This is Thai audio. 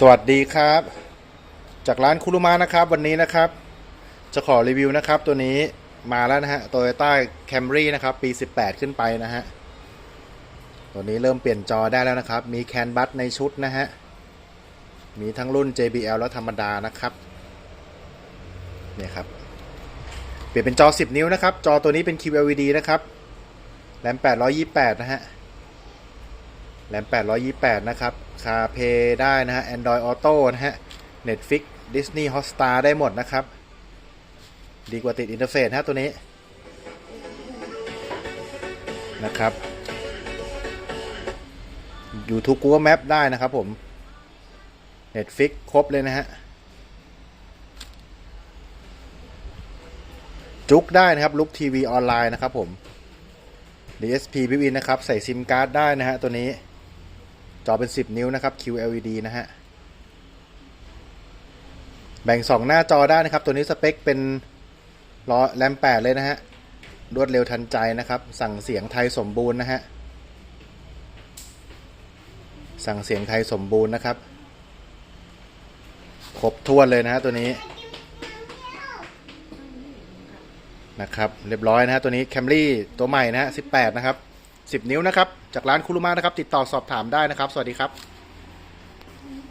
สวัสดีครับ จากร้านคุรุมานะครับวันนี้นะครับ จะขอรีวิวนะครับ ตัวนี้มาแล้วนะฮะ Toyota Camry นะครับ ปี 18 ขึ้นไปนะฮะตัวนี้เริ่มเปลี่ยนจอได้แล้วนะครับ มีแคนบัสในชุดนะฮะ มีทั้งรุ่น JBL และธรรมดานะครับเนี่ยครับ เปลี่ยนเป็นจอ 10 นิ้วนะครับ จอตัวนี้เป็น QLED นะครับแรม828 นะฮะ แรม828 นะครับ คาเพได้นะฮะ Android Auto นะฮะ Netflix Disney Hotstar ได้หมดนะครับ ดีกว่าติดอินเทอร์เฟซฮะตัวนี้ นะครับ YouTube Google Map ได้นะครับผม Netflix ครบเลยนะฮะ จุกได้นะครับ ลุกทีวีออนไลน์นะครับผม DSP บิวินนะครับ ใส่ซิมการ์ดได้นะฮะตัวนี้ จอเป็น 10 นิ้วนะครับ QLED นะฮะ แบ่ง 2 หน้าจอได้นะครับ ตัวนี้สเปคเป็นล้อแรม8เลยนะฮะ รวดเร็วทันใจนะครับ สั่งเสียงไทยสมบูรณ์นะฮะ สั่งเสียงไทยสมบูรณ์นะครับ ครบถ้วนเลยนะฮะตัวนี้นะครับ เรียบร้อยนะฮะตัวนี้ Camry ตัวใหม่นะฮะ18 นะครับ 10 นิ้วนะครับ จากร้านคุรุมานะครับ ติดต่อสอบถามได้นะครับ สวัสดีครับ